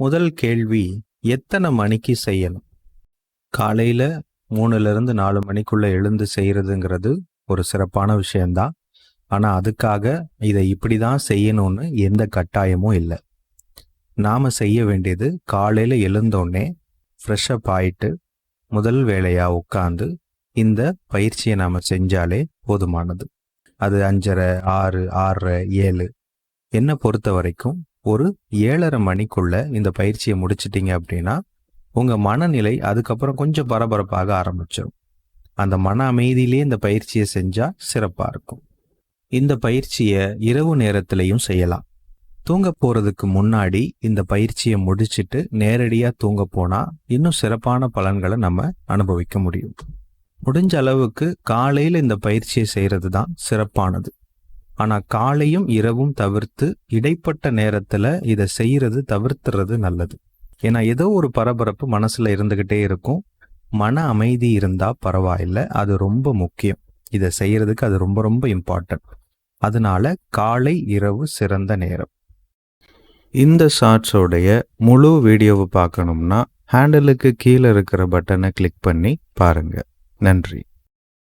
முதல் கேள்வி எத்தனை மணிக்கு செய்யணும்? காலையில் மூணுலேருந்து நாலு மணிக்குள்ளே எழுந்து செய்கிறதுங்கிறது ஒரு சிறப்பான விஷயந்தான் ஆனால் அதுக்காக இதை இப்படி தான் செய்யணும்னு எந்த கட்டாயமும் இல்லை. நாம் செய்ய வேண்டியது காலையில் எழுந்தோடனே ஃப்ரெஷ்அப் ஆயிட்டு முதல் வேலையாக உட்காந்து இந்த பயிற்சியை நாம் செஞ்சாலே போதுமானது. அது அஞ்சரை ஆறு ஆறரை ஏழு. என்னை பொறுத்த வரைக்கும் ஒரு ஏழரை மணிக்குள்ள இந்த பயிற்சியை முடிச்சிட்டிங்க அப்படின்னா உங்கள் மனநிலை அதுக்கப்புறம் கொஞ்சம் பரபரப்பாக ஆரம்பிச்சிடும் அந்த மன அமைதியிலே இந்த பயிற்சியை செஞ்சால் சிறப்பாக இருக்கும். இந்த பயிற்சியை இரவு நேரத்திலையும் செய்யலாம். தூங்க போகிறதுக்கு முன்னாடி இந்த பயிற்சியை முடிச்சிட்டு நேரடியாக தூங்க போனால் இன்னும் சிறப்பான பலன்களை நம்ம அனுபவிக்க முடியும். முடிஞ்ச அளவுக்கு காலையில் இந்த பயிற்சியை செய்கிறது தான் சிறப்பானது. ஆனால் காலையும் இரவும் தவிர்த்து இடைப்பட்ட நேரத்தில் இதை செய்கிறது தவிர்த்துறது நல்லது. ஏன்னா ஏதோ ஒரு பரபரப்பு மனசில் இருந்துக்கிட்டே இருக்கும். மன அமைதி இருந்தால் பரவாயில்ல அது ரொம்ப முக்கியம். இதை செய்யறதுக்கு அது ரொம்ப ரொம்ப இம்பார்ட்டன்ட். அதனால காலை இரவு சிறந்த நேரம். இந்த ஷார்ட்ஸோடைய முழு வீடியோவை பார்க்கணும்னா ஹேண்டலுக்கு கீழே இருக்கிற பட்டனை கிளிக் பண்ணி பாருங்க. நன்றி.